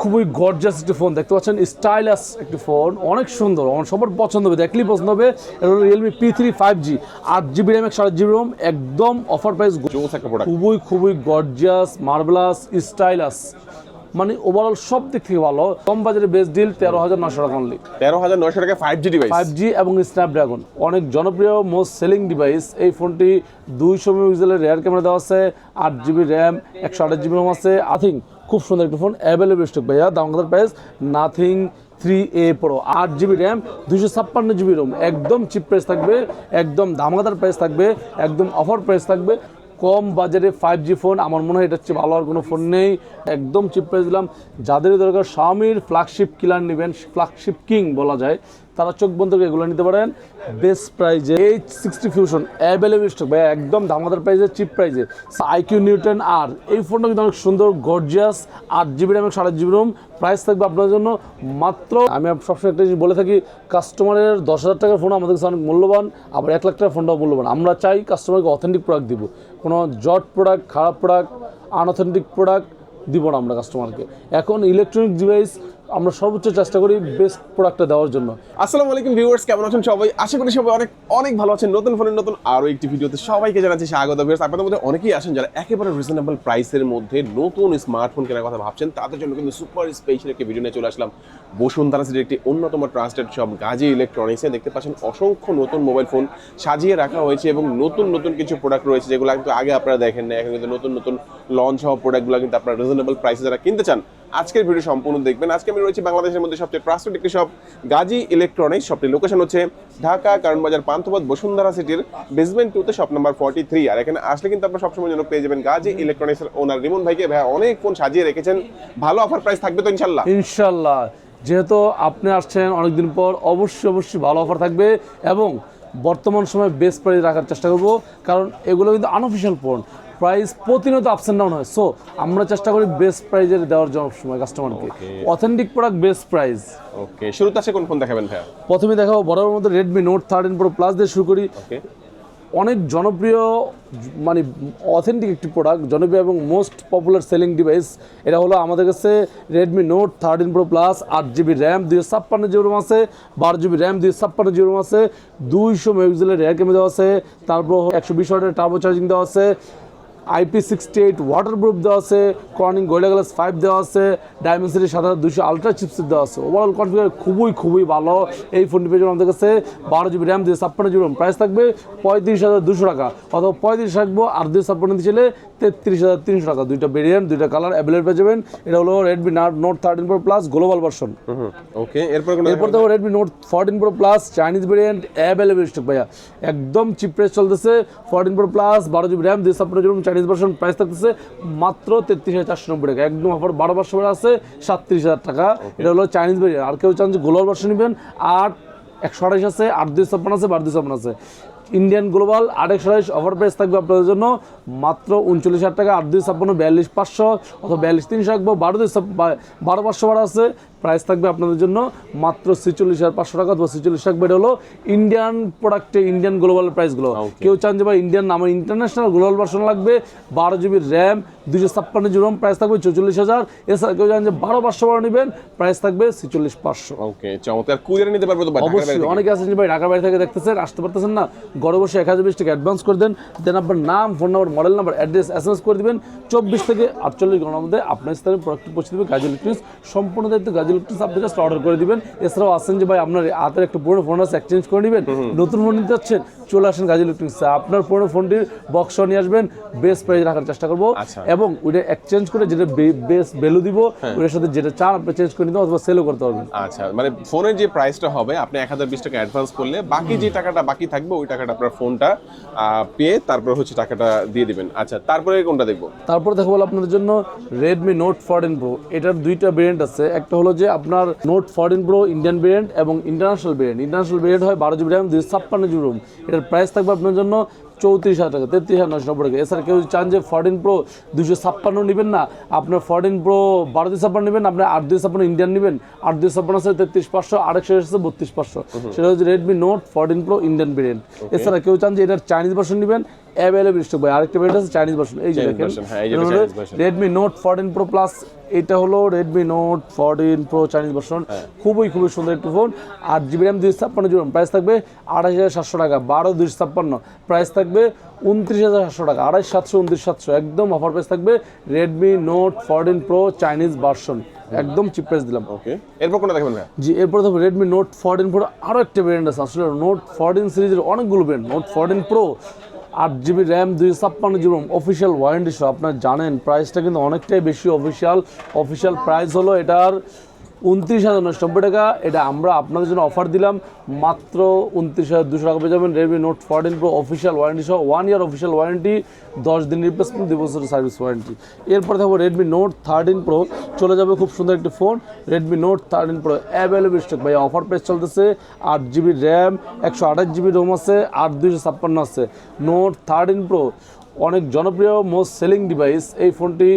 খুবই গর্জাস একটি ফোন দেখতে পাচ্ছেন স্টাইলাস একটি ফোন অনেক সুন্দর সবার পছন্দ হবে। দেখলেই পছন্দ হবে। Realme P three five G আট জিবি র্যাম একশো আট জিবি রোম একদম অফার প্রাইস খুবই খুবই গর্জিয়াস মার্বেলাস স্টাইলাস মানে ওভারঅল সব দিক থেকে ভালো। কম বাজারে বেস্ট ডিল তেরো হাজার নশো টাকা অনলি তেরো হাজার নয়শো টাকা five G device five G এবং স্ন্যাপড্রাগন অনেক জনপ্রিয় মোস্ট সেলিং ডিভাইস এই ফোনটি দুইশো মেগাপিক্সেলের রেয়ার ক্যামেরা দেওয়া আছে। আট জিবি র্যাম একশো আঠাশ জিবি রোম আছে। আথিং খুব সুন্দর একটা ফোন অ্যাভেলেবল স্টক ভাইয়া। দাম কথার price Nothing three A pro আট জিবি র্যাম দুশো ছাপ্পান্ন জিবি রোম একদম চিপ প্রাইস থাকবে, একদম দামাদার প্রাইস থাকবে, একদম অফার প্রাইস থাকবে। কম বাজারে ফাইভ জি ফোন আমার মনে হয় এটা হচ্ছে ভালো আর কোনো ফোন নেই। একদম চিপ প্রাইস দিলাম। যাদের দরকার স্বামীর ফ্ল্যাগশিপ কিলার নেবেন ফ্ল্যাগশিপ কিং বলা যায়। তারা চোখ বন্ধ করে এগুলো নিতে পারেন। বেস্ট প্রাইজে H sixty fusion available stock ভাই একদম দামাদার প্রাইজে চিপ প্রাইজে আইকিউ নিউটন আর এই ফোনটা কিন্তু অনেক সুন্দর গর্জিয়াস আট জিবি র্যাম সাড়ে জিবি রুম প্রাইস থাকবে আপনার জন্য মাত্র, আমি সবসময় একটা জিনিস বলে থাকি কাস্টমারের দশ হাজার টাকার ফোন আমাদের কাছে অনেক মূল্যবান, আবার এক লাখ টাকার ফোনটাও মূল্যবান। আমরা চাই কাস্টমারকে অথেন্টিক প্রোডাক্ট দিব। কোনো জট প্রোডাক্ট খারাপ প্রোডাক্ট আনঅথেন্টিক প্রোডাক্ট দিব না আমরা কাস্টমারকে এখন ইলেকট্রনিক ডিভাইস আমরা সর্বোচ্চ চেষ্টা করি বেস্ট প্রোডাক্টটা দেওয়ার জন্য। আসসালামু আলাইকুম ভিউয়ার্স কেমন আছেন সবাই? আশা করি সবাই অনেক অনেক ভালো আছেন। নতুন ফোনের নতুন আরও একটি ভিডিওতে সবাইকে জানাচ্ছি স্বাগত ভিউয়ার্স আপনাদের মধ্যে অনেকেই আছেন যারা একেবারে রিজনেবল প্রাইসের মধ্যে নতুন স্মার্টফোন কেনার কথা ভাবছেন। তাদের জন্য কিন্তু সুপার স্পেশাল একটি ভিডিও নিয়ে চলে আসলাম। বসুন্ধরা সিটির একটি অন্যতম ট্রাস্টেড শপ গাজী ইলেকট্রনিক্সে দেখতে পাচ্ছেন অসংখ্য নতুন মোবাইল ফোন সাজিয়ে রাখা হয়েছে এবং নতুন নতুন কিছু প্রোডাক্ট রয়েছে যেগুলো কিন্তু আগে আপনারা দেখেন না এখন কিন্তু নতুন নতুন লঞ্চ হওয়া প্রোডাক্টগুলো কিন্তু আপনারা রিজনেবল প্রাইসে যারা কিনতে চান আজকের ভিডিও সম্পূর্ণ দেখবেন। আজকে আমি রয়েছি বাংলাদেশের মধ্যে সবচেয়ে ট্রাস্টেড একটি শপ গাজী ইলেকট্রনিক্স শপটির লোকেশন হচ্ছে ঢাকা কারণ বাজার পান্থপথ বসুন্ধরা সিটির বেসমেন্ট টুতে শপ নাম্বার ফর্টি থ্রি আর এখানে আসলে কিন্তু আপনার সবসময় জন্য পেয়ে যাবেন গাজী ইলেকট্রনিক্সের ওনার রিমন ভাইকে। ভাই অনেক ফোন সাজিয়ে রেখেছেন। ভালো অফার প্রাইস থাকবে তো ইনশাল্লাহ ইনশাল্লাহ যেহেতু আপনি আসছেন অনেকদিন পর, অবশ্যই অবশ্যই ভালো অফার থাকবে এবং বর্তমান সময় বেস্ট প্রাইস রাখার চেষ্টা করব। কারণ এগুলো কিন্তু আনঅফিসিয়াল ফোন প্রাইস প্রতিনিয়ত আপস অ্যান্ড ডাউন হয়। সো আমরা চেষ্টা করি বেস্ট প্রাইজের দেওয়ার জন্য সময় কাস্টমারকে authentic product best price okay শুরুতে আছে কোন ফোন দেখাবেন ভাইয়া? প্রথমে দেখাবো বড়ের মধ্যে Redmi note thirteen pro plus দিয়ে শুরু করি। অনেক জনপ্রিয় মানে অথেন্টিক একটি প্রোডাক্ট জনপ্রিয় এবং মোস্ট পপুলার সেলিং ডিভাইস এটা হলো আমাদের কাছে Redmi note thirteen pro plus আট জিবি র্যাম দুইশো ছাপ্পান্ন জিবি রোম আছে বারো জিবি র্যাম দুইশো ছাপ্পান্ন জিবি রোম আছে দুইশো মেগাপিক্সেলের রেয়ার ক্যামেরা দেওয়া আছে তারপর একশো বিশ ওয়াটের টার্বো চার্জিং দেওয়া আছে আইপি সিক্সটি এইট ওয়াটারপ্রুফ দেওয়া আছে কর্নিং গোল্ডা গ্লাস ফাইভ দেওয়া আছে ডায়মেন্সিটি সাত হাজার দুশো আলট্রা চিপসের দেওয়া আছে। ওভারঅল কনফিগার খুবই খুবই ভালো। এই ফোনটি পেয়ে আমাদের কাছে বারো জিবি র্যাম দিয়ে ছাপ্পান্ন জিবি প্রাইস থাকবে পঁয়ত্রিশ হাজার দুশো টাকা। অথবা পঁয়ত্রিশ থাকব আর দুই ছাপ্পান্ন ছিল তেত্রিশ হাজার তিনশো টাকা। দুইটা ভেরিয়েন্ট দুইটা কালার অ্যাভেলেবল পেয়ে যাবেন। এটা হলো Redmi note thirteen pro plus global version okay এরপর এরপর দেখো Redmi note fourteen pro plus Chinese variant available stock ভাইয়া। একদম চিপ প্রাইস চলতেছে। ফোরটিন প্রো প্লাস বারো জিবি র্যাম দুই ছাপ্পান্ন জিবি চাইনিজ ভার্সন প্রাইস থাকতেছে মাত্র তেত্রিশ হাজার চারশো নব্বই টাকা। একদম অফার বারো পাঁচশো আছে সাতত্রিশ হাজার টাকা। এটা হলো চাইনিজ ভেরিয়েন্ট আর কেউ চান যে গ্লোবাল ভার্সন নেবেন আট একশো আঠাশ আছে আট দুই ছাপ্পান্ন আছে বারো দুই ছাপ্পান্ন আছে। ইন্ডিয়ান গ্লোবাল আড়াইশো আড়াইশ অফার প্রাইস থাকবে আপনাদের জন্য মাত্র উনচল্লিশ হাজার টাকা। আট দুই ছাপ্পান্ন, বিয়াল্লিশ পাঁচশো অথবা বিয়াল্লিশ তিনশো রাখব। বারো দুই বারো পাঁচশো বারো আছে। প্রাইস থাকবে আপনাদের জন্য মাত্র ছেচল্লিশ হাজার পাঁচশো টাকা অথবা ছেচল্লিশ থাকবে এটা হলো ইন্ডিয়ান প্রোডাক্টে ইন্ডিয়ান গ্লোবাল প্রাইসগুলো কেউ চান যে ভাই ইন্ডিয়ান আমার ইন্টারন্যাশনাল গ্লোবাল ভার্সন লাগবে বারো জিবি র্যাম দুশো ছাপ্পান্ন জিবি রম প্রাইস থাকবে চৌচল্লিশ হাজার। এছাড়া কেউ চান যে বারো পাঁচশো বারো নেবেন প্রাইস থাকবে ছেচল্লিশ পাঁচশো। ওকে চমৎকার। কুরিয়ার নিতে পারব তো অবশ্যই অনেকে আছেন যে ভাই ঢাকার বাইরে থেকে দেখতেছেন আসতে পারতেছেন না ঘরে বসে এক হাজার বিশ টাকা অ্যাডভান্স করে দেন। দেন আপনার নাম phone number model number address S M S করে দিবেন। চব্বিশ থেকে আটচল্লিশ ঘণ্টার মধ্যে আপনার স্থানে প্রোডাক্টটি পৌঁছে দেবে। গাজী ইলেকট্রিক্স সম্পূর্ণ দায়িত্ব গাজী ইলেকট্রিক্স আপনি জাস্ট অর্ডার করে দিবেন। এছাড়াও আসেন যে ভাই আপনার হাতের একটা পুরনো ফোন আছে এক্সচেঞ্জ করে নেবেন। নতুন ফোন নিতে যাচ্ছেন চলে আসেন গাজী ইলেকট্রিক্স আপনার পুরনো ফোনটির বক্স নিয়ে আসবেন বেস্ট প্রাইস রাখার চেষ্টা করব। আচ্ছা। এবং ওইটা এক্সচেঞ্জ করে যেটা বেস্ট ভ্যালু দিব ওটার সাথে যেটা চান আপনি চেঞ্জ করে নিতে অথবা সেলও করতে পারবেন। আচ্ছা মানে ফোনের যে প্রাইসটা হবে আপনি এক হাজার বিশ টাকা অ্যাডভান্স করলে বাকি যে টাকাটা বাকি থাকবে ওই টাকাটা আপনার ফোনটা পেয়ে তারপর হচ্ছে টাকাটা দিয়ে দিবেন। আচ্ছা তারপরে কোনটা দেখব? তারপর দেখো আপনাদের জন্য রেডমি নোট ফোরটিন প্রো এটার দুইটা ভেরিয়েন্ট আছে। একটা হলো যে আপনার note fourteen pro Indian variant এবং ইন্টারন্যাশনাল ভেরিয়েন্ট ইন্টারন্যাশনাল ভেরিয়েন্ট হয় বারো জিবি র্যাম দুই ছাপ্পান্ন জিবি রুম। এটার প্রাইস থাকবে আপনার জন্য চৌত্রিশ হাজার টাকা তেত্রিশ হাজার নশো নব্বই টাকা। এছাড়া কেউ চান যে ফোরটিন প্রো দুশো ছাপ্পান্ন নেবেন না আপনার ফোরটিন প্রো বারো দুই ছাপ্পান্ন নেবেন আপনি আট দুই ছাপ্পান্ন ইন্ডিয়ান নেবেন আট দুই ছাপ্পান্ন আছে তেত্রিশ পাঁচশো আরেকশো আছে বত্রিশ পাঁচশো। সেটা হচ্ছে Redmi note fourteen pro Indian variant এছাড়া কেউ চান যে এটার চাইনিজ ভার্সন নেবেন অ্যাভেলেবল স্টক ভাই আরেকটা ভেরিয়েন্ট আছে চাইনিজ ভার্সন এই যে দেখেন। Redmi note fourteen pro plus এটা হলো Redmi note fourteen pro Chinese version. খুবই খুবই সুন্দর একটি ফোন আট জিবি র্যাম দুইশো ছাপ্পান্ন জিবি প্রাইস থাকবে আড়াইশ হাজার সাতশো টাকা বারো দুইশো ছাপ্পান্ন। প্রাইস থাকবে উনত্রিশ হাজার সাতশো টাকা আড়াইশ সাতশো উনত্রিশ সাতশো একদম অফার প্রাইস থাকবে Redmi note fourteen pro Chinese version একদম চিপ প্রাইস দিলাম। ওকে এরপর কোনটা দেখবেন জি এরপর দেখো রেডমি নোট ফোরটিন প্রো আরও একটা ভেরিয়েন্ট আছে আসলে নোট ফোরটিন সিরিজের অনেকগুলো ভেরিয়েন্ট নোট ফোরটিন প্রো আট জিবি র্যাম দুই ছাপ্পান্ন জিবি অফিসিয়াল ওয়ারেন্টি সহ আপনার জানেন প্রাইসটা কিন্তু অনেকটাই বেশি অফিসিয়াল অফিসিয়াল প্রাইস হলো এটার উনত্রিশ হাজার নশো নব্বই টাকা। এটা আমরা আপনাদের জন্য অফার দিলাম। মাত্র উনত্রিশ হাজার দুশো টাকা পেয়ে যাবেন Redmi note fourteen pro official warranty সহ ওয়ান ইয়ার অফিসিয়াল ওয়ারেন্টি দশ দিন রিপ্লেসমেন্ট দুই সার্ভিস ওয়ারেন্টি এরপর থাকব রেডমি নোট থার্টিন প্রো চলে যাবে খুব সুন্দর একটি phone Redmi note thirteen pro available stock ভাই অফার প্রাইস চলতেছে আট জিবি র্যাম একশো আঠাশ জিবি রোম আছে, আট দুইশো ছাপ্পান্ন আছে। নোট থার্টিন প্রো অনেক জনপ্রিয় মোস্ট সেলিং ডিভাইস এই ফোনটি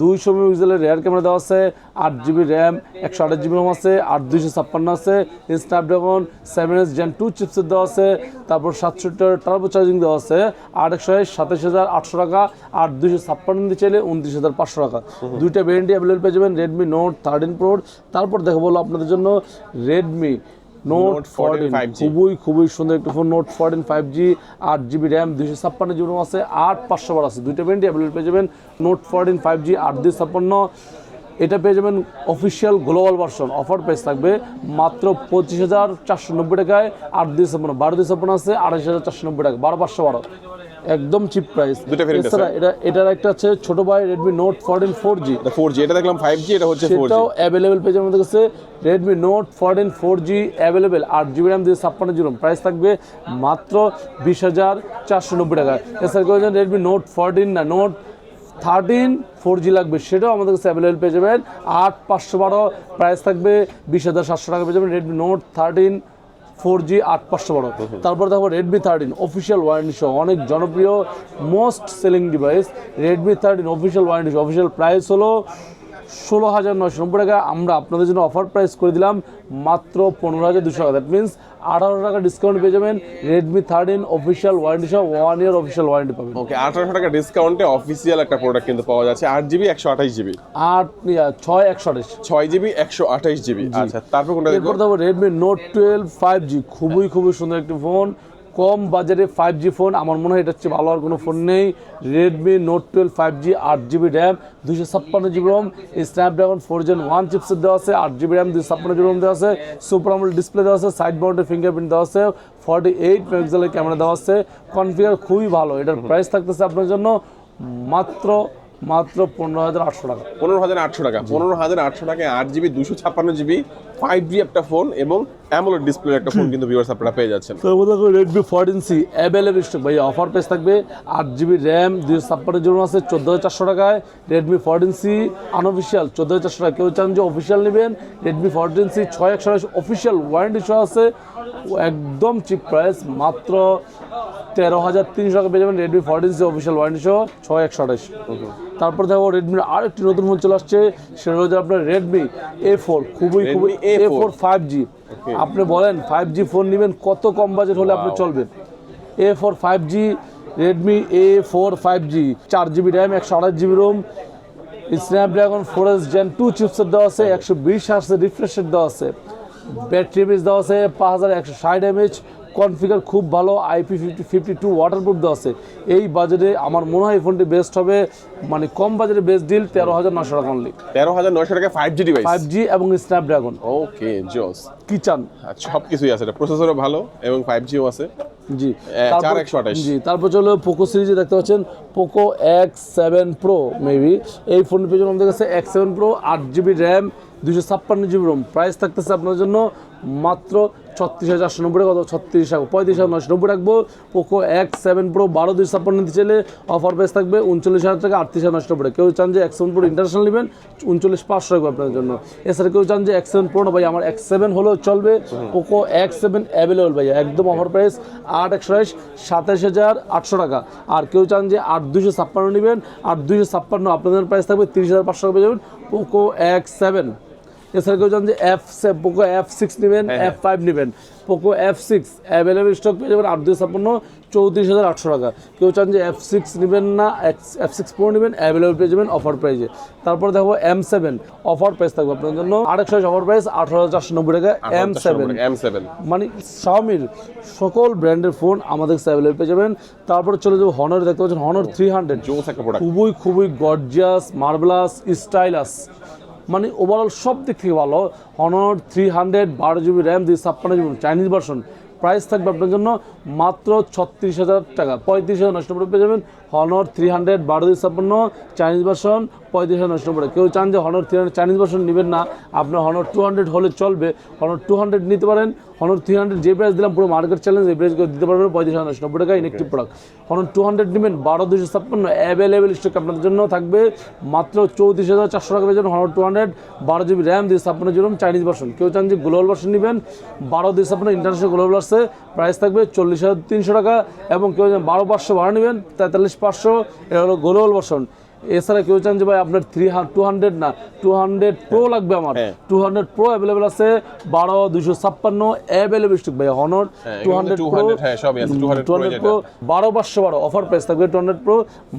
দুইশো মেগাপিক্সেলের রেয়ার ক্যামেরা দেওয়া আছে, আট জিবি র্যাম একশো আঠাশ জিবি রোম আছে, আট দুইশো ছাপ্পান্ন আছে Snapdragon seven S gen two চিপসের দেওয়া আছে, তারপর সাতষট্টি টার্বো চার্জিং দেওয়া আছে, আট একশো সাতাশ হাজার আটশো টাকা, আট দুইশো ছাপ্পান্ন দিতে চাইলে উনত্রিশ হাজার পাঁচশো টাকা। দুইটা ভ্যারিয়েন্টই অ্যাভেলেবল পেয়ে যাবেন রেডমি নোট থার্টিন প্রোর তারপর দেখো বলো আপনাদের জন্য রেডমি নোট Note 14 ফোরটিন খুবই খুবই সুন্দর একটি phone note fourteen five G আট জিবি র্যাম দুইশো ছাপ্পান্ন জিবি রোম আছে আট পাঁচশো বার আছে দুইটা ভ্যারিয়েন্টই অ্যাভেলেবল পেয়ে যাবেন। নোট ফোরটিন ফাইভ জি আট দুই ছাপ্পান্ন এটা পেয়ে যাবেন official global version offer price থাকবে মাত্র পঁচিশ হাজার চারশো নব্বই টাকায় আট দুই ছাপ্পান্ন বারো দুই ছাপ্পান্ন আছে আড়াইশ হাজার চারশো নব্বই টাকা বারো পাঁচশো বারো। একদম চিপ প্রাইস আছে। এটা এটার একটা আছে ছোট ভাই Redmi note fourteen four G এটা ফোর জি এটা দেখলাম ফাইভ জি এটা হচ্ছে ফোর জি সেটাও অ্যাভেলেবেল পেয়ে যাবেন আমাদের কাছে Redmi note fourteen four G available আট জিবি র্যাম দিয়ে ছাপ্পান্ন জিবি প্রাইস থাকবে মাত্র বিশ হাজার চারশো নব্বই টাকা। এছাড়া কেউ রেডমি নোট ফোরটিন না নোট থার্টিন ফোর জি লাগবে। সেটাও আমাদের কাছে অ্যাভেলেবেল পেয়ে যাবেন। আট পাঁচশো বারো প্রাইস থাকবে বিশ হাজার সাতশো টাকা পেয়ে যাবেন Redmi note thirteen four G আট পাঁচশো বারো। তারপর দেখো রেডমি থার্টিন অফিসিয়াল ওয়ারেন্টি সহ অনেক জনপ্রিয় most selling device Redmi thirteen official warranty সহ। অফিসিয়াল প্রাইস হলো ষোলো হাজার নয়শো নব্বই টাকা। আমরা আপনাদের জন্য অফার প্রাইস করে দিলাম মাত্র পনেরো হাজার দুশো টাকা। দ্যাট মিনস আঠারো টাকা ডিসকাউন্ট পেয়ে যাবেন। রেডমি থার্টিন অফিসিয়াল ওয়ারেন্টি সহ ওয়ান ইয়ার অফিসিয়াল ওয়ারেন্টি পাবেন। ওকে আঠারোশো টাকা ডিসকাউন্টে অফিসিয়াল একটা প্রোডাক্ট কিন্তু পাওয়া যাচ্ছে। আট জিবি একশো আঠাশ জিবি আট ছয় একশো আঠাশ। ছয় জিবি একশো আঠাশ জিবি আচ্ছা তারপর কোনটা দেখব? Redmi note twelve five G খুবই খুবই সুন্দর একটি ফোন কম বাজারে ফাইভ জি ফোন আমার মনে হয় এটা হচ্ছে ভালো, আর কোনো ফোন নেই। Redmi note twelve five G আট জিবি র্যাম দুশো ছাপ্পান্ন GB ROM Snapdragon four gen one chipset দেওয়া আছে আট জিবি র্যাম দুশো ছাপ্পান্ন জিবি রোম দেওয়া আছে সুপার আমল ডিসপ্লে দেওয়া আছে সাইড মাউন্টের ফিঙ্গারপ্রিন্ট দেওয়া আছে ফর্টি এইট মেগাপিক্সেলের ক্যামেরা দেওয়া আছে। কনফিগার খুবই ভালো, এটার প্রাইস থাকতেছে আপনার জন্য মাত্র মাত্র পনেরো হাজার আটশো টাকা। পনেরো হাজার আটশো টাকা। পনেরো হাজার আটশো টাকায় আট জিবি দুশো ছাপ্পান্ন জিবি ফাইভ জি একটা ফোন এবং অ্যামোলেড ডিসপ্লে একটা ফোন কিন্তু ভিউয়ার্স আপনারা পেয়ে যাচ্ছেন। তার মধ্যে Redmi fourteen C available stock ভাই অফার প্রাইস থাকবে আট জিবি র্যাম দুইশো ছাপ্পান্ন জিবি আছে চোদ্দ হাজার চারশো টাকায়। রেডমি ফোরটিন সি আনঅফিসিয়াল চোদ্দ হাজার চারশো টাকা কেউ চান যে অফিসিয়াল নেবেন রেডমি ফোরটিন সি ছয় একশো অফিসিয়াল ওয়ারেন্টি সহ আছে। একদম চিপ প্রাইস মাত্র তেরো হাজার তিনশো টাকা পেয়ে যাবেন Redmi fourteen C official warranty সহ ছয় একশো আঠাশ। তারপর দেখো রেডমির আরেকটি নতুন ফোন চলে আসছে সেটা হচ্ছে আপনার রেডমি এ ফোর খুবই খুবই এ ফোর ফাইভ জি আপনি বলেন ফাইভ জি ফোন নেবেন কত কম বাজেট হলে আপনি চলবেন? A four five G Redmi A four five G চার জিবি র্যাম একশো আঠাশ GB ROM Snapdragon four S gen two chipset দেওয়া আছে একশো বিশ হার্সের রিফ্রেশের দেওয়া আছে ব্যাটারি এমএচ দেওয়া আছে পাঁচ হাজার একশো ষাট এমএচ কনফিগার খুব ভালো IP fifty fifty two waterproof দেওয়া আছে। এই বাজেটে আমার মনে হয় এই ফোনটি বেস্ট হবে মানে কম বাজেটে বেস্ট ডিল তেরো হাজার নশো টাকা অনলি তেরো হাজার নশো টাকা five G device five G এবং স্ন্যাপড্রাগন ওকে জোস কি চান? সব কিছুই আছে। এটা প্রসেসরও ভালো এবং ফাইভ জিও আছে। জি। জি তারপর চলো পোকো সিরিজে দেখতে পাচ্ছেন Poco X seven pro maybe এই ফোনের পেছনে আমাদের কাছে এক্স সেভেন প্রো আট জিবি র্যাম দুশো ছাপ্পান্ন জিবি রোম প্রাইস থাকতেছে আপনার জন্য মাত্র ছত্রিশ হাজার চারশো নব্বই অথবা ছত্রিশ টাকা পঁয়ত্রিশ হাজার নশো নব্বই রাখব। পোকো এক্স সেভেন প্রো বারো দুশো ছাপ্পান্ন নিতে চাইলে অফার প্রাইস থাকবে উনচল্লিশ হাজার টাকা, আটত্রিশ হাজার নশো নব্বই। কেউ চান যে এক্স সেভেন প্রো ইন্টারন্যাশনাল নেবেন, উনচল্লিশ পাঁচশো রাখব আপনার জন্য। এছাড়া কেউ চান যে এক্স সেভেন প্রো না ভাই, আমার এক্স সেভেন হলেও চলবে। পোকো এক্স সেভেন অ্যাভেলেবল ভাই একদম অফার প্রাইস আট একশো বাইশ, সাতাশ হাজার আটশো টাকা। আর কেউ চান যে আট দুশো ছাপ্পান্ন নেবেন, আট দুশো ছাপ্পান্ন আপনাদের প্রাইস থাকবে তিরিশ হাজার পাঁচশো টাকা পেয়ে যাবেন পোকো এক্স সেভেন এছাড়া কেউ চান যে এফ পোকো এফ সিক্স নেবেন হ্যাঁ, এফ ফাইভ নেবেন। Poco F six available stock পেয়ে যাবেন আট দুই ছাপ্পান্ন চৌত্রিশ হাজার আটশো টাকা। কেউ চান যে এফ সিক্স নেবেন না এফ সিক্স প্রো নেবেন অ্যাভেলেবল পেয়ে যাবেন অফার প্রাইজে তারপর দেখো এম সেভেন অফার প্রাইস থাকবে আপনার জন্য। আরেকশো অফার প্রাইস আঠারো হাজার চারশো নব্বই টাকা এম সেভেন এম সেভেন মানে শাওমির সকল ব্র্যান্ডের ফোন আমাদের কাছে অ্যাভেলেবল পেয়ে যাবেন। তারপর চলে যাব হনার দেখতে পাচ্ছেন হনার থ্রি হান্ড্রেড খুবই খুবই গর্জিয়াস মার্বেলাস স্টাইলাস মানে ওভারঅল সব দিক থেকে ভালো। হনর থ্রি হান্ড্রেড বারো জিবি র্যাম দিয়ে ছাপ্পান্ন জিবি চাইনিজ ভার্সন প্রাইস থাকবে আপনার জন্য মাত্র ছত্রিশ হাজার টাকা। পঁয়ত্রিশ হাজার নষ্ট পেয়ে যাবেন। হনর থ্রি হান্ড্রেড বারো দিয়ে ছাপ্পান্ন, চাইনিজ ভার্সন পঁয়ত্রিশ নষ্ট পড়ে কেউ চান যে Honor three hundred Chinese version নেবেন না, আপনার হনর টু হান্ড্রেড হলে চলবে। হনর টু হান্ড্রেড নিতে পারেন, হনর থ্রি হান্ড্রেড যে প্রাইস দিলাম, পুরো মার্কেট চ্যালেঞ্জ এই প্রাইস দিতে পারবেন পঁয়ত্রিশ হাজার নষ্ট নব্বই টাকা inactive product Honor two hundred নেবেন, বারো দুশো ছাপ্পান্ন অ্যাভেলেবেল স্টক আপনাদের জন্য থাকবে। মাত্র চৌত্রিশ হাজার চারশো টাকা পেয়ে যাবেন হনর টু হান্ড্রেড বারো জিবি র্যাম দিয়ে ছাপ্পান্ন জিবি চাইনিজ ভার্সন। কেউ চান যে গ্লোবাল ভার্সন নেবেন, বারো দিয়ে ছাপ্পান্ন ইন্টারন্যাশনাল গ্লোবাল আসছে প্রাইস থাকবে চল্লিশ হাজার তিনশো টাকা, এবং কেউ বারো পাঁচশো বারো নেবেন, তেতাল্লিশ পাঁচশো এটা হলো গোলবর্ষণ এছাড়া কেউ চান যে ভাই আপনার থ্রি টু হান্ড্রেড না টু হান্ড্রেড প্রো লাগবে আমার। টু হান্ড্রেড প্রো অ্যাভেলেবেল আছে বারো দুশো ছাপ্পান্ন অ্যাভেলেবেল স্টক ভাই হনর টু হান্ড্রেড 200 সবই আছে, 200 টু হান্ড্রেড প্রো বারো পাঁচশো বারো অফার প্রাইস থাকবে টু হান্ড্রেড প্রো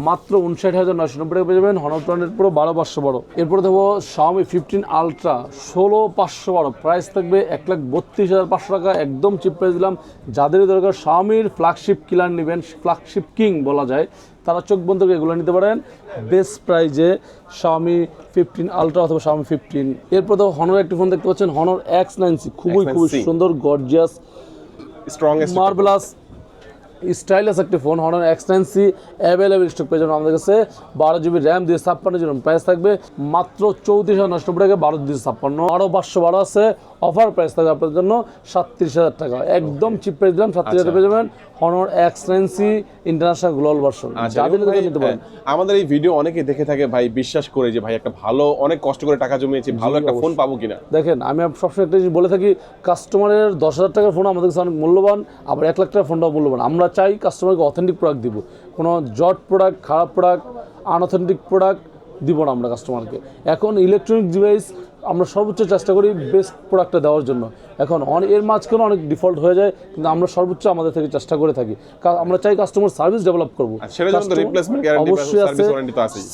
মাত্র উনষাট হাজার নয়শো নব্বই টাকা পেয়ে যাবেন হনর টু হান্ড্রেড প্রো বারো পাঁচশো বারো। এরপরে দেবো শাওমি ফিফটিন আলট্রা ষোলো পাঁচশো বারো। প্রাইস থাকবে এক লাখ বত্রিশ হাজার পাঁচশো টাকা একদম চিপ প্রাইস দিলাম। যাদেরই দরকার শাওমির ফ্ল্যাগশিপ কিলার নেবেন ফ্ল্যাগশিপ কিং বলা যায়। তারা চোখ বন্ধ করে এগুলো নিতে পারেন। বেস্ট প্রাইজে শাওমি ফিফটিন আলট্রা অথবা শাওমি ফিফটিন এরপর তো হনর একটি ফোন দেখতে পাচ্ছেন। হনর এক্স নাইন সি খুবই খুবই সুন্দর গর্জিয়াস স্ট্রং মার্বেলাস স্টাইলাস একটি phone Honor X nine C available stock পেয়ে যাবেন আমাদের কাছে। বারো জিবি র্যাম দিয়ে ছাপ্পান্ন জিবি প্রাইস থাকবে। মাত্র চৌত্রিশ হাজার নষ্ট টাকা বারো দিয়ে ছাপ্পান্ন। আরও পাঁচশো বারো আছে। অফার প্রাইস থাকবে আপনার জন্য সাতত্রিশ হাজার টাকা। একদম চিপ প্রাইস দিলাম সাতত্রিশ হাজার পেয়ে যাবেন Honor X nine international global version আচ্ছা, যাদের নিতে পারেন। আমাদের এই ভিডিও অনেকে দেখে থাকে ভাই বিশ্বাস করে যে ভাই একটা ভালো অনেক কষ্ট করে টাকা জমিয়েছি ভালো একটা ফোন পাবো কিনা। দেখেন আমি সবসময় একটা জিনিস বলে থাকি কাস্টমারের দশ হাজার টাকার ফোন আমাদের কাছে অনেক মূল্যবান আবার এক লাখ টাকার ফোনটাও মূল্যবান। আমরা চাই কাস্টমারকে অথেন্টিক প্রোডাক্ট দিব। কোনো জট প্রোডাক্ট খারাপ প্রোডাক্ট আনঅথেন্টিক প্রোডাক্ট দিব না আমরা কাস্টমারকে এখন ইলেকট্রনিক ডিভাইস আমরা সর্বোচ্চ চেষ্টা করি বেস্ট প্রোডাক্টটা দেওয়ার জন্য। এখন এর মাঝখানে অনেক ডিফল্ট হয়ে যায় কিন্তু আমরা সর্বোচ্চ আমাদের থেকে চেষ্টা করে থাকি। আমরা চাই কাস্টমার সার্ভিস ডেভেলপ করব। অবশ্যই আছে।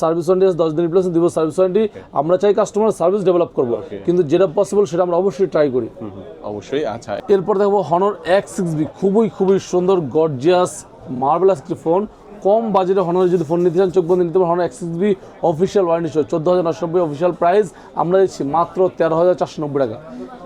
সার্ভিস ওয়ারেন্টি দশ দিন রিপ্লেস দিব সার্ভিস ওয়ারেন্টি আমরা চাই কাস্টমার সার্ভিস ডেভেলপ করব। কিন্তু যেটা পসিবল সেটা আমরা অবশ্যই ট্রাই করি। অবশ্যই আচ্ছা। এরপর দেখব হনর এক্স সিক্স বি খুবই খুবই সুন্দর গর্জিয়াস মার্বেলাস একটি ফোন কম বাজেটে হনর যদি ফোন নিতে চান চোখ বন্ধ নিতে পারেন। হনর বি অফিসিয়াল ওয়ারেন্টি সহ চোদ্দ হাজার নশো নব্বই অফিসিয়াল প্রাইস আমরা দিচ্ছি মাত্র তেরো হাজার চারশো নব্বই টাকা।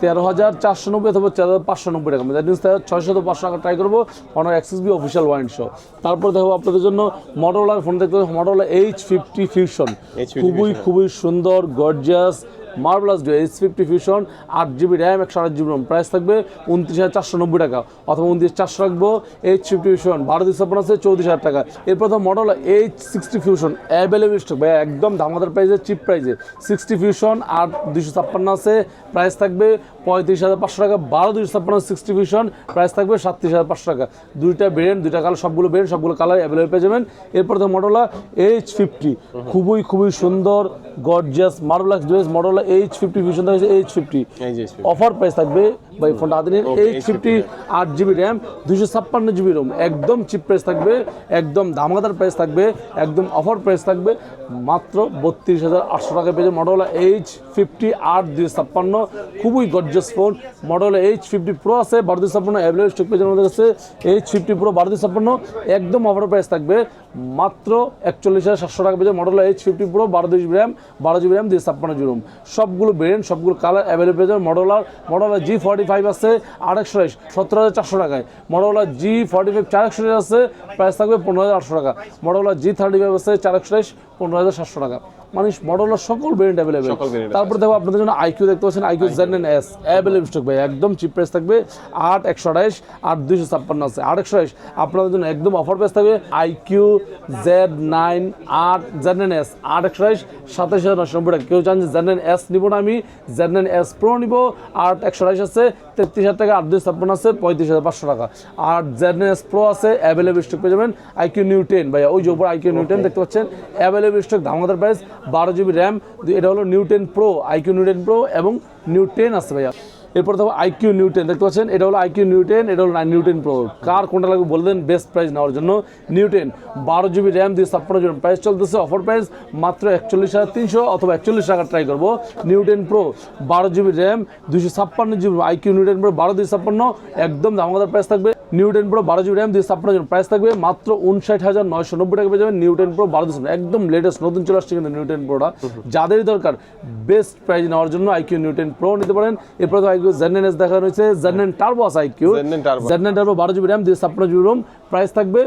তেরো হাজার চারশো নব্বই অথবা তেরো হাজার পাঁচশো নব্বই টাকা। দ্যাট মিনস ছয়শো তো পাঁচশো টাকা ট্রাই করব হনর বি অফিসিয়াল ওয়ারেন্টি সহ তারপর দেখব আপনাদের জন্য মটোলার ফোন দেখতে মটোলা এইচ ফিফটি ফিউশন H50 খুবই খুবই সুন্দর গর্জিয়াস মার্বেলাস ডু এইচ ফিফটি ফিউশন আট জিবি র্যাম একশো আট জিবি র্যাম প্রাইস থাকবে উনত্রিশ হাজার চারশো নব্বই টাকা। অথবা উনত্রিশ চারশো রাখব এইচ ফিফটি ফিউশন বারো দুশো আছে চৌত্রিশ হাজার টাকা। এরপর তো model H sixty fusion available stock ভাই একদম দামাদার প্রাইসে চিপ প্রাইসে সিক্সটি ফিউশন আট দুশো ছাপ্পান্ন আছে প্রাইস থাকবে পঁয়ত্রিশ হাজার পাঁচশো টাকা। বারো দুশো ছাপ্পান্ন সিক্সটি ফিউশন প্রাইস থাকবে সাতত্রিশ হাজার পাঁচশো টাকা। দুইটা ভেরিয়েন্ট দুইটা কালার সবগুলো ভেরিয়েন্ট সবগুলো কালার অ্যাভেলেবল পেয়ে যাবেন। এরপর তো মডেলা এইচ ফিফটি খুবই খুবই সুন্দর গর্জিয়াস মার্বেলাক্স ডুয়েস মডেলা এইচ ফিফটি ভিশন থাকছে এইচ ফিফটি অফার প্রাইস থাকবে ভাই ফোনটা হাতে নিন। এইট ফিফটি আট জিবি র্যাম দুশো ছাপ্পান্ন জিবি রোম একদম চিপ প্রাইস থাকবে একদম দামাদার প্রাইস থাকবে একদম অফার প্রাইস থাকবে মাত্র বত্রিশ হাজার আটশো টাকা পেয়েছে মডেল এইচ ফিফটি আট দুশো ছাপ্পান্ন খুবই gorgeous phone model H fifty pro আছে বারো দুশো ছাপ্পান্ন অ্যাভেলেবল স্টক পেয়েছে আমাদের কাছে। এইচ ফিফটি প্রো বারো দুশো ছাপ্পান্ন একদম অফার প্রাইস থাকবে মাত্র একচল্লিশ হাজার সাতশো টাকা পেয়েছে মডেল এইচ ফিফটি প্রো বারো দুই জিবি র্যাম বারো জিবি র্যাম দুশো ছাপ্পান্ন জিবি রোম সবগুলো ভেরিয়েন্ট সবগুলো কালার অ্যাভেলেবল পেয়ে যাবে মডেলার মডেলার জি ফর্টি ফাইভ আছে আড়াইশো সতেরো হাজার চারশো টাকায়। মডেলা জি ফর্টি ফাইভ চার একশো আছে প্রাইস থাকবে পনেরো হাজার আটশো টাকা। মডেলা জি থার্টি ফাইভ আছে, চার একশো পনেরো হাজার সাতশো টাকা। মানে মডেলার সকল ভেরিয়েন্ট অ্যাভেলেবেল তারপর দেখো আপনাদের জন্য আইকিউ দেখতে পাচ্ছেন iQOO Z N S available stock ভাই একদম চিপ প্রাইস থাকবে আট একশো আঠাইশ আট দুইশো ছাপ্পান্ন আছে। আট একশো আঠাইশ আপনাদের জন্য একদম অফার প্রাইস থাকবে আইকিউ জেড নাইন আট জেড এন এস আট একশো আঠাইশ সাতাশ হাজার নশো নব্বই টাকা। কেউ চান যে জেড নাইন এস নিবো না আমি জেড নাইন এস প্রো নিবো আট একশো আঠাইশ আছে তেত্রিশ হাজার টাকা আট দুই ছাপ্পান্ন আছে পঁয়ত্রিশ হাজার পাঁচশো টাকা। আর জেড নাইন এস প্রো আছে অ্যাভেলেবল স্টক পেয়ে যাবেন আইকিউ নিউ টেন ভাইয়া ওই যে উপর আইকিউ নিউ টেন দেখতে পাচ্ছেন অ্যাভেলেবল অ্যাভেলেবল স্টক, ধামাকাদার প্রাইস বারো জিবি র্যাম এটা হলো Neo ten pro iQOO Neo ten pro এবং নিউ টেন আছে ভাইয়া। এরপর দেখো আইকিউ নিউ টেন দেখতে পাচ্ছেন? এটা হলো আইকিউ নিউ টেন এটা হলো নিউ টেন প্রো কার কোনটা লাগবে বলে দেন বেস্ট প্রাইস নেওয়ার জন্য নিউ টেন বারো জিবি র্যাম দিয়ে ছাপ্পান্ন জিবি প্রাইস চলতেছে অফার প্রাইস মাত্র একচল্লিশ হাজার তিনশো অথবা একচল্লিশ টাকা ট্রাই করব। নিউ টেন প্রো বারো জিবি র্যাম দুশো ছাপ্পান্ন GB iQOO Neo ten pro বারো দুই ছাপ্পান্ন, একদম দামাদার প্রাইস থাকবে। নিউ টেন প্রো বারো জিবি র্যাম দুই ছাপ্পান্ন জন্য। প্রাইস থাকবে মাত্র উনষাট হাজার নয়শো নব্বই টাকা পেয়ে যাবেন নিউটেন প্রো বারো দুই একদম লেটেস্ট নতুন চলে আসছে কিন্তু নিউটেন প্রোটা যাদেরই দরকার বেস্ট প্রাইস নেওয়ার জন্য আইকিউ নিউটেন প্রো নিতে পারেন। এরপরে তো আইকিউ জেনেন এস দেখা রয়েছে জেনেন টার্বো আছে আইকিউ জেনেন টার্বো বারো জিবি র্যাম দুই আপনার জিবি রোম প্রাইস থাকবে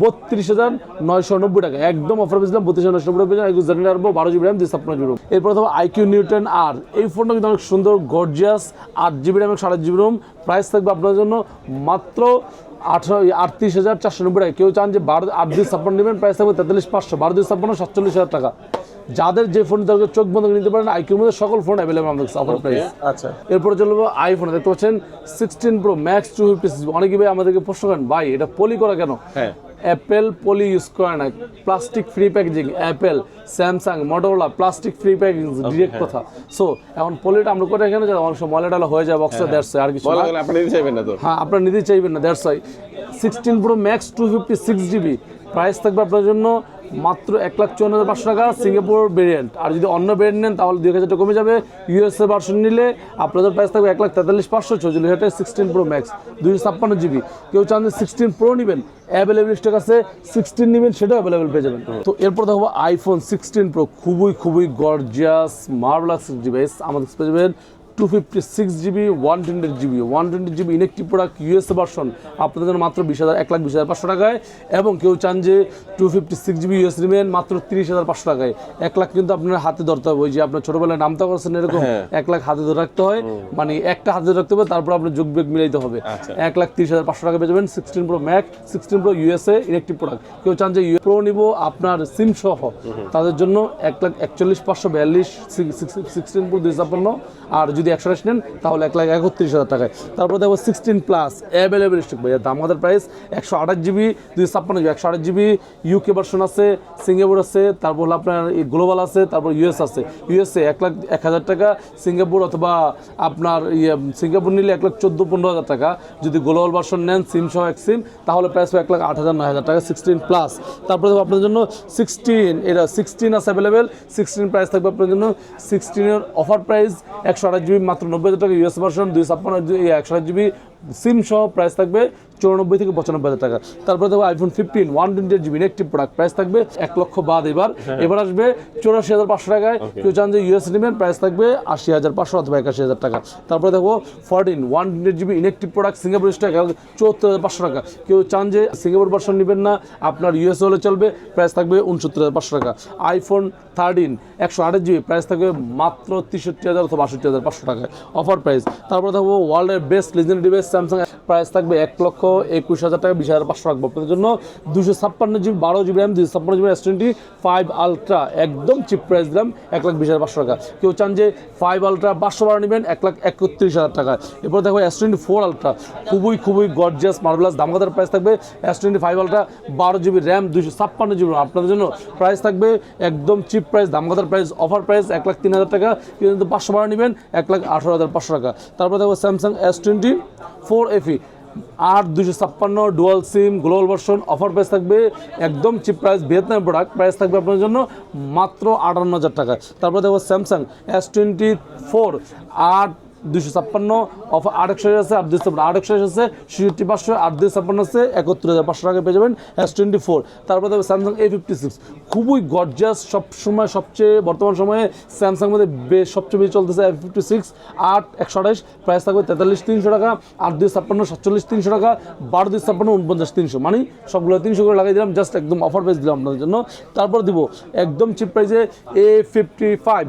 বত্রিশ হাজার নয়শো নব্বই টাকা। একদম অফার পেয়েছিলাম, বত্রিশ হাজার নয়শো নব্বই টাকা আইকিউ জেন টার্বো বারো জিবি র্যাম দুই ছাপ্পান্ন জিবি এরপর তো আইকিউ নিউটন আর এই ফোনটা কিন্তু অনেক সুন্দর গর্জিয়াস আট জিবি র্যাম এবং সাড়ে জিবি রোম প্রাইস থাকবে আপনার জন্য মাত্র আঠারো আটত্রিশ হাজার চারশো নব্বই টাকা। কেউ চান যে বারো আট দুই ছাপ্পান্ন নেবেন প্রাইস থাকবে তেতাল্লিশ পাঁচশো, বারো দুই ছাপ্পান্ন সাতচল্লিশ হাজার টাকা। যাদের যে ফোন দরকার চোখ বন্ধ করে নিতে পারেন আইকিউর মধ্যে সকল ফোন অ্যাভেলেবল আমাদের অফার প্রাইস আচ্ছা। এরপরে চলবো আইফোন দেখতে পাচ্ছেন sixteen pro max two fifty অনেকে ভাই আমাদেরকে প্রশ্ন করেন ভাই এটা পলি করা কেন? হ্যাঁ। অ্যাপেল পলি ইউজ করে না plastic free packaging Apple Samsung Motorola plastic free packaging direct কথা। সো এখন পলিটা আমরা করে এখানে অনেক সময় ময়লাটা হয়ে যায় বক্সে দেড়শো আর কিছু। আপনি নিতে চাইবেন না তো। হ্যাঁ আপনারা নিতে চাইবেন না that's why sixteen pro max two fifty six GB price থাকবে আপনার জন্য মাত্র এক লাখ চুয়ান্ন হাজার পাঁচশো টাকা সিঙ্গাপুর ভেরিয়েন্ট আর যদি অন্য ভেরিয়েন্ট নেন, তাহলে দুই হাজার কমে যাবে। ইউএসএ ভার্সন নিলে আপনাদের প্রাইস থাকবে এক লাখ তেতাল্লিশ পাঁচশো চৌচল্লিশ হাজার সিক্সটিন প্রো ম্যাক্স দুইশো ছাপ্পান্ন জিবি কেউ চান যে সিক্সটিন প্রো নেবেন অ্যাভেলেবল স্টক আছে সিক্সটিন নেবেন, সেটাও অ্যাভেলেবেল পেয়ে যাবেন। তো এরপর দেখব আইফোন সিক্সটিন প্রো খুবই খুবই গর্জিয়াস মার্বলাস ডিভাইস আমাদের পেয়ে যাবেন। Two fifty six GB one twenty GB one twenty GB inactive product USA version আপনাদের জন্য মাত্র বিশ হাজার এক লাখ বিশ হাজার পাঁচশো টাকায়। এবং কেউ চান যে two fifty six GB US নেবেন মাত্র তিরিশ হাজার পাঁচশো টাকায়। এক লাখ কিন্তু আপনার হাতে ধরতে হবে। ওই যে আপনার ছোটবেলায় নামতা করছেন এরকম হ্যাঁ। এক লাখ হাতে ধরে রাখতে হয়। মানে একটা হাতে রাখতে হবে তারপর আপনার যোগ বিয়োগ মিলাইতে হবে। আচ্ছা। এক লাখ তিরিশ হাজার পাঁচশো টাকা পেয়ে যাবেন sixteen pro max sixteen pro USA electric product কেউ চান যে প্রো নিব আপনার সিম সহ। তাদের জন্য এক লাখ একচল্লিশ পাঁচশো বিয়াল্লিশ সিক্সটিন প্রো দুই ছাপ্পান্ন আর যদি একশো আঠাশ নেন, তাহলে এক লাখ একত্রিশ হাজার টাকায়। তারপর দেখব সিক্সটিন প্লাস অ্যাভেলেবেল স্টক ভাইয়া। দাম আমাদের প্রাইস একশো আঠাশ জিবি দুই ছাপ্পান্ন জিবি একশো আঠাশ জিবি ইউকে ভার্সন আছে সিঙ্গাপুর আছে, তারপর হলো আপনার গ্লোবাল আছে, তারপর ইউএস আছে। ইউএসএ এক লাখ এক হাজার টাকা সিঙ্গাপুর অথবা আপনার ইয়ে সিঙ্গাপুর নিলে এক লাখ চোদ্দ, পনেরো হাজার টাকা। যদি গ্লোবাল ভার্সন নেন সিম সহ এক সিম তাহলে প্রাইস এক লাখ আট হাজার, নয় হাজার টাকা সিক্সটিন প্লাস তারপরে আপনার জন্য সিক্সটিন এটা সিক্সটিন আছে অ্যাভেলেবেল সিক্সটিন প্রাইস থাকবে আপনার জন্য। সিক্সটিনের অফার প্রাইস একশো আঠাশ জিবি, মাত্র নব্বই হাজার টাকা ইউএস ভার্সন দুই ছাপ্পান্ন একশো আঠাশ জিবি সিম সহ প্রাইস থাকবে চৌরানব্বই থেকে পঁচানব্বই হাজার টাকা। তারপরে দেখব iPhone fifteen one twenty GB inactive product price থাকবে এক লক্ষ বাদ এবার। এবার আসবে চৌরাশি হাজার পাঁচশো টাকায়। কেউ চান যে ইউএস নেবেন প্রাইস থাকবে আশি হাজার পাঁচশো অথবা একাশি হাজার টাকা। তারপরে দেখো fourteen one twenty GB inactive product Singapore stock চুয়াত্তর হাজার পাঁচশো টাকা। কেউ চান যে সিঙ্গাপুর ভার্সন নেবেন না আপনার ইউএস হলে চলবে প্রাইস থাকবে উনসত্তর হাজার পাঁচশো টাকা। আইফোন থার্টিন একশো আঠাশ জিবি প্রাইস থাকবে মাত্র তেষট্টি হাজার অথবা বাষট্টি হাজার পাঁচশো টাকায়। অফার প্রাইস তারপরে থাকব ওয়ার্ল্ডের best legend device Samsung price থাকবে এক লক্ষ একুশ হাজার টাকা, বিশ হাজার পাঁচশো রাখব। আপনাদের জন্য দুশো ছাপ্পান্ন জিবি, বারো জিবি র্যাম দুশো ছাপ্পান্ন GB S twenty five ultra একদম চিপ প্রাইস দিলাম এক লাখ বিশ হাজার পাঁচশো টাকা। কেউ চান যে ফাইভ আলট্রা পাঁচশো বারো নেবেন, এক লাখ একত্রিশ হাজার টাকা। এরপর দেখো এস টোয়েন্টি ফোর আলট্রা খুবই খুবই গর্জিয়াস মার্বেলাস দামগাদার প্রাইস থাকবে এস টোয়েন্টি ফাইভ আলট্রা বারো জিবি র্যাম দুশো ছাপ্পান্ন জিবি আপনাদের জন্য প্রাইস থাকবে একদম চিপ প্রাইস দামগাদার প্রাইস অফার প্রাইস এক লাখ তিন হাজার টাকা। কিন্তু পাঁচশো বারো নেবেন, এক লাখ আঠারো হাজার পাঁচশো টাকা। তারপর দেখো Samsung S twenty four FE আট দুশো ছাপ্পান্ন dual SIM global version offer price থাকবে একদম cheap price Vietnam product price থাকবে আপনার জন্য মাত্র আটান্ন হাজার টাকা। তারপরে দেখো স্যামসাং এস টোয়েন্টি ফোর আট দুশো ছাপ্পান্ন অফার আট একশো আছে আট দুশো ছাপ্পান্ন আট একশো আছে ছেষট্টি পাঁচশো আট দুশো ছাপ্পান্ন আছে একাত্তর হাজার পাঁচশো টাকা পেয়ে যাবেন এস টোয়েন্টি ফোর তারপরে দেখো স্যামসাং এ ফিফটি সিক্স খুবই গর্জাস সবসময় সবচেয়ে বর্তমান সময়ে স্যামসাং মধ্যে বেশ সবচেয়ে বেশি চলতেছে এ ফিফটি সিক্স আট, একশো আঠাশ প্রাইস থাকবে তেতাল্লিশ তিনশো টাকা আট দুই ছাপ্পান্ন, সাতচল্লিশ তিনশো টাকা, বারো দুই ছাপ্পান্ন উনপঞ্চাশ তিনশো। মানে সবগুলো তিনশো করে লাগাই দিলাম জাস্ট একদম অফার প্রাইস দিলাম আপনাদের জন্য। তারপর দিব, একদম চিপ প্রাইসে এ ফিফটি ফাইভ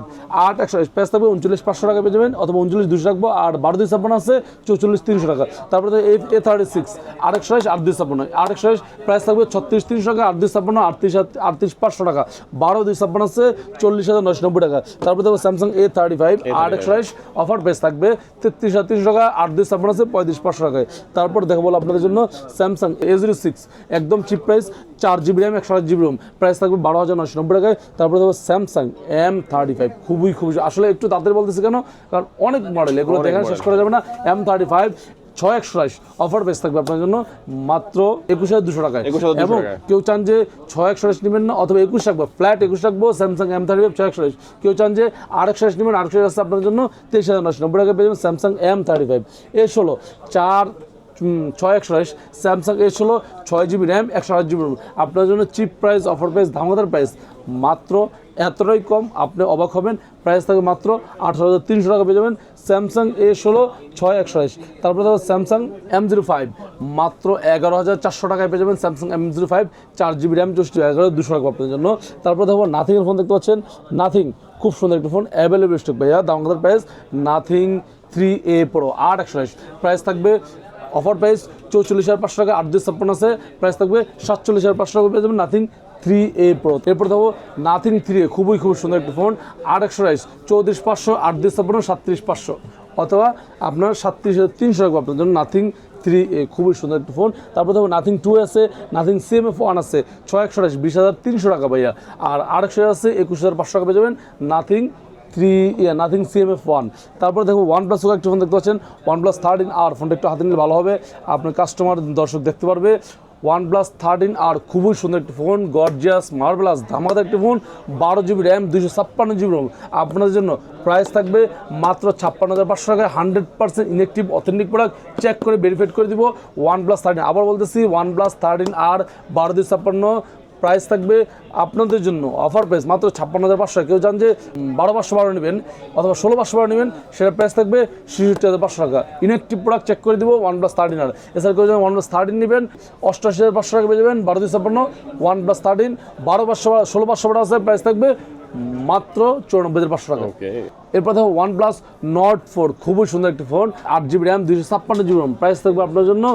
আট, একশো প্রাইস থাকবে উনচল্লিশ পাঁচশো টাকা পেয়ে যাবেন, অথবা উনচল্লিশ দুশো দুশো রাখব আর বারো দুই ছাপ্পান্ন আছে চৌচল্লিশ তিনশো টাকা। তারপরে এ এ থার্টি সিক্স আরেকশো আট দুই ছাপ্পান্ন। আরেকশো প্রাইস থাকবে ছত্রিশ তিনশো টাকা আট দুই ছাপ্পান্ন আটত্রিশ আটত্রিশ পাঁচশো টাকা। বারো দুই ছাপ্পান্ন আছে চল্লিশ হাজার নশো নব্বই টাকা। তারপরে দেখব স্যামসাং এ থার্টি ফাইভ আট একশো অফার প্রাইস থাকবে তেত্রিশ হাজার তিনশো টাকা আট দুই ছাপ্পান্ন আছে পঁয়ত্রিশ পাঁচশো টাকায়। তারপর দেখো বলো আপনাদের জন্য স্যামসাং এ জিরো সিক্স একদম চিপ প্রাইস চার জিবি র্যাম একশো আট জিবি রোম প্রাইস থাকবে বারো হাজার নশো নব্বই টাকায়। তারপরে দেখো স্যামসাং এম থার্টি ফাইভ খুবই খুবই আসলে একটু তাড়াতাড়ি বলতেছি কেন? কারণ অনেক মডেল এগুলো অনেক দেখা শেষ করা যাবে না। এম থার্টি ফাইভ ছয় একশো আইশ অফার বেস থাকবে আপনার জন্য মাত্র একুশ হাজার দুশো টাকায়। 21,200 এবং। কেউ চান যে ছয় একশো আইশ নেবেন না অথবা একুশ রাখব ফ্ল্যাট একুশ রাখব স্যামসাং এম থার্টি ফাইভ ছয় একশো আইশ কেউ চান যে আর একশো আইশ নেবেন আরেকশো আছে আপনার জন্য তেইশ হাজার নশো নব্বই টাকা পেয়ে যাবেন Samsung M thirty five A ষোলো চার ছয় একশো আইশ স্যামসাং এ ষোলো ছয় জিবি র্যাম একশো আট জিবি আপনার জন্য চিপ প্রাইস অফার প্রাইস ধামাদার প্রাইস মাত্র এতটাই কম। আপনি অবাক হবেন প্রাইস থাকবে মাত্র আঠারো হাজার তিনশো টাকা পেয়ে যাবেন স্যামসাং এ ষোলো ছয় একশো আইশ তারপরে দেখো স্যামসাং এম জিরো ফাইভ মাত্র এগারো হাজার চারশো টাকায় পেয়ে যাবেন স্যামসাং এম জিরো ফাইভ চার জিবি র্যাম চৌষট্টি এগারো দুশো টাকা আপনার জন্য তারপরে দেখো নাথিংয়ের ফোন দেখতে পাচ্ছেন। নাথিং খুব সুন্দর একটা ফোন অ্যাভেলেবল স্টক ভাইয়া, দামগাদার price Nothing three A pro আট একশো আইশ প্রাইস থাকবে অফার প্রাইস চৌচল্লিশ হাজার পাঁচশো টাকা, আট দুই ছাপ্পান্ন আছে। প্রাইস থাকবে সাতচল্লিশ হাজার পাঁচশো টাকা পেয়ে যাবেন নাথিং থ্রি এ প্রো এরপর দেবো নাথিং থ্রি এ খুবই খুব সুন্দর একটি ফোন আট একশো রাইস, চৌত্রিশ পাঁচশো আট ছাপ্পান্ন, সাতত্রিশ পাঁচশো। অথবা আপনার সাতত্রিশ হাজার তিনশো টাকা আপনার জন্য নাথিং থ্রি এ খুবই সুন্দর একটি ফোন তারপর দেখো নাথিং টু আছে নাথিং সিএম এফ ওয়ান আছে। ছয় একশো রাইস, বিশ হাজার তিনশো টাকা ভাইয়া। আর আরেকশো আছে, একুশ হাজার পাঁচশো টাকা পেয়ে যাবেন নাথিং থ্রি ইয়া নাথিং সিএমএফ ওয়ান তারপর দেখো ওয়ান প্লাস একটি ফোন দেখতে পাচ্ছেন। ওয়ান প্লাস থার্টিন আর ফোনটা একটু হাতে নিলে ভালো হবে। আপনার কাস্টমার দর্শক দেখতে পারবে। ওয়ান প্লাস থার্টিন আর খুবই সুন্দর একটি ফোন গর্জিয়াস মার্বেলাস ধামাকাদার একটি ফোন বারো জিবি র্যাম দুশো ছাপ্পান্ন জিবি রোম আপনাদের জন্য প্রাইস থাকবে মাত্র ছাপ্পান্ন হাজার পাঁচশো টাকায় hundred percent inactive authentic product check করে ভেরিফাইড করে দিব। ওয়ান প্লাস থার্টিন আবার বলতেছি ওয়ান প্লাস থার্টিন আর বারো দুশো ছাপ্পান্ন প্রাইস থাকবে আপনাদের জন্য। অফার প্রাইস মাত্র ছাপ্পান্ন হাজার পাঁচশো। কেউ চান যে বারো পাঁচশো বারো নেবেন অথবা ষোলো পাঁচশো বারো নেবেন সেটার প্রাইস থাকবে ছেষট্টি হাজার পাঁচশো টাকা। ইনেকটিভ প্রোডাক্ট চেক করে দেবো ওয়ান প্লাস থার্টিন আর। এছাড়া কেউ যেন ওয়ান প্লাস থার্টিন নেবেন, অষ্টআশি হাজার পাঁচশো টাকা পেয়ে যাবেন, বারো দুই ছাপ্পান্ন ওয়ান প্লাস থার্টিন বারো পাঁচশো ষোলো পাঁচশো বারো আছে প্রাইস থাকবে মাত্র চৌরানব্বই হাজার পাঁচশো টাকা। এরপর দেখো ওয়ান প্লাস নট ফোর খুবই সুন্দর একটি ফোন আট জিবি র্যাম দুইশো ছাপ্পান্ন জিবি র্যাম প্রাইস থাকবে আপনার জন্য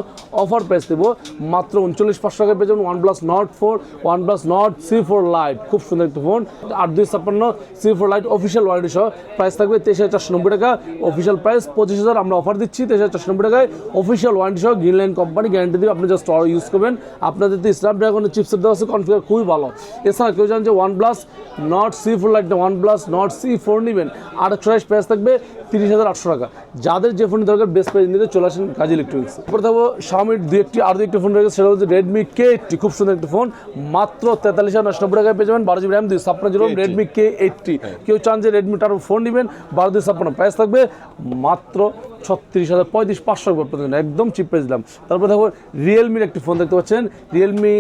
অফার প্রাইস দেবো মাত্র উনচল্লিশ পাঁচশো টাকা পেয়ে যাবেন one plus Nord four one plus Nord C four lite খুব সুন্দর একটি ফোন আট দুই ছাপ্পান্ন C four lite official warranty সহ। প্রাইস থাকবে তেইশ হাজার চারশো নব্বই টাকা অফিসিয়াল প্রাইস পঁচিশ হাজার, আমরা অফার দিচ্ছি তেইশ হাজার চারশো নব্বই টাকায়। অফিসিয়াল ওয়ারেন্টি সহ গ্রিন লাইন কোম্পানি গ্যারান্টি দিবে, আপনি জাস্ট ইউজ করবেন। আপনাদের তো স্ন্যাপড্রাগনের চিপসেট দেওয়া আছে কনফিগার খুবই ভালো। এছাড়া কেউ জানেন যে one plus Nord C four lite one plus Nord C four নেবেন একশো প্রাইস থাকবে তিরিশ হাজার আটশো টাকা। যাদের যে ফোন দরকার বেস্ট প্রাইস নিতে চলে আসেন কাজ ইলেকট্রনিক্স এরপর থাকব শাওমির দুই একটি আর দুই একটি ফোন রয়েছে সেটা হচ্ছে রেডমি কে এইটটি খুব সুন্দর একটি ফোন মাত্র তেতাল্লিশ হাজার নশো নব্বই টাকায় পেয়ে যাবেন বারো জিবি র্যাম দুই ছাপ্পান্ন জিরো রেডমি কে এইটটি কেউ চান যে রেডমি টার ফোন নেবেন বারো দুই ছাপ্পান্ন প্রাইস থাকবে মাত্র ছত্রিশ হাজার পঁয়ত্রিশ পাঁচশো একদম চিপ প্রাইস দিলাম। তারপর দেখো রিয়েলমির একটি ফোন দেখতে পাচ্ছেন রিয়েলমি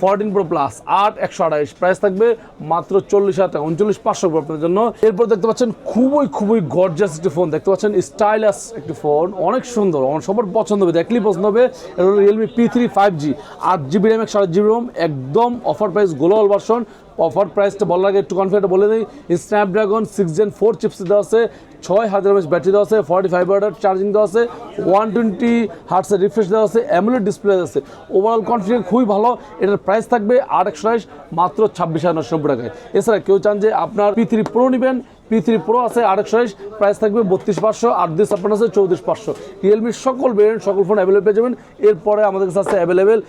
ফোরটিন প্রো প্লাস, আট একশো আঠাইশ প্রাইস থাকবে মাত্র চল্লিশ হাজার টাকা, উনচল্লিশ পাঁচশো আপনার জন্য। এরপর দেখতে পাচ্ছেন খুবই খুবই গর্জাস একটি ফোন দেখতে পাচ্ছেন স্টাইলাস একটি ফোন অনেক সুন্দর সবার পছন্দ হবে, দেখলেই পছন্দ হবে। এটা realme P three five G আট জিবি র্যাম একশো আট জিবি রোম একদম offer price global version offer প্রাইসটা বলার আগে একটু কনফিডেন্ট বলে দিই Snapdragon six gen four chips দেওয়া আছে ছয় হাজার এমএস ব্যাটারি দেওয়া আছে ফর্টি ফাইভ ওয়াটার চার্জিং দেওয়া আছে ওয়ান টোয়েন্টি হার্টসের রিফ্রেশ দেওয়া আছে অ্যামুলেট ডিসপ্লে আছে। ওভারঅল কনফিগার খুবই ভালো, এটার প্রাইস থাকবে আট একশো মাত্র ছাব্বিশ হাজার নশো টাকায়। এছাড়া কেউ চান যে আপনার পৃথিবী প্রো নেবেন পি থ্রি প্রো আছে আরেকশো প্রাইস থাকবে বত্রিশ পাঁচশো আট দুই ছাপ্পান্ন আছে চৌত্রিশ পাঁচশো। রিয়েলমির সকল ভেরিয়েন্ট সকল ফোন অ্যাভেলেবল পেয়ে যাবেন। এরপরে আমাদের কাছে আছে অ্যাভেলেবেল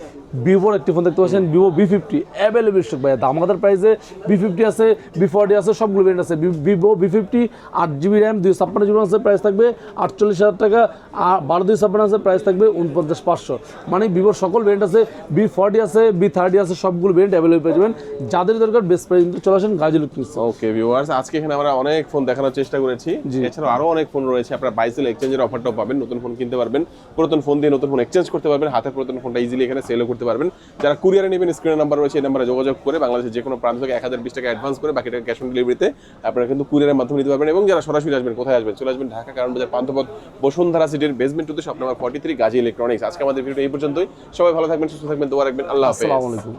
ভিভোর একটি ফোন দেখতে পাচ্ছেন vivo V fifty available stock ভাই দামাদার প্রাইসে বি ফিফটি আছে বি ফর্টি আছে, সবগুলো ভেরিয়েন্ট আছে। ভিভো বি ফিফটি আট জিবি র্যাম দুই ছাপ্পান্ন জিবি আছে প্রাইস থাকবে আটচল্লিশ হাজার টাকা, আর বারো দুই ছাপ্পান্ন আছে প্রাইস থাকবে উনপঞ্চাশ পাঁচশো। মানে ভিভোর সকল ভেরিয়েন্ট আছে বি ফর্টি আছে বি থার্টি আছে, সবগুলো ভেরিয়েন্ট অ্যাভেলেবল পেয়ে যাবেন। যাদের দরকার বেস্ট প্রাইস চলে আসেন গাজী ইলেকট্রিক্স ওকে ভিউয়ার্স আজকে এখানে আমরা অনেক ফোন দেখানোর চেষ্টা করেছি। এছাড়াও আরও অনেক ফোন রয়েছে। আপনারা বাইসেল এক্সচেঞ্জের অফারটাও পাবেন নতুন ফোন কিনতে পারবেন পুরাতন ফোন দিয়ে নতুন ফোন এক্সচেঞ্জ করতে পারবেন হাতের পুরাতন ফোনটা ইজিলি এখানে সেলও করতে পারবেন। যারা কুরিয়ারে নেবেন স্ক্রিনের নাম্বার রয়েছে এই নাম্বারে যোগাযোগ করে বাংলাদেশের যে কোনো প্রান্ত থেকে এক হাজার বিশ টাকা অ্যাডভান্স করে বাকি টাকা ক্যাশ অন ডেলিভারিতে আপনারা কিন্তু কুরিয়ারের মাধ্যমে নিতে পারবেন। এবং যারা সরাসরি আসবেন কোথায় আসবেন? চলে আসবেন ঢাকা কারণ বাজার পান্থপথ বসুন্ধরা সিটির বেসমেন্ট টুতে shop number forty three Gazi electronics আজকে আমাদের ভিডিও এই পর্যন্তই। সবাই ভালো থাকবেন সুস্থ থাকবেন দোয়া রাখবেন। আল্লাহ হাফেজ। আসসালামু আলাইকুম।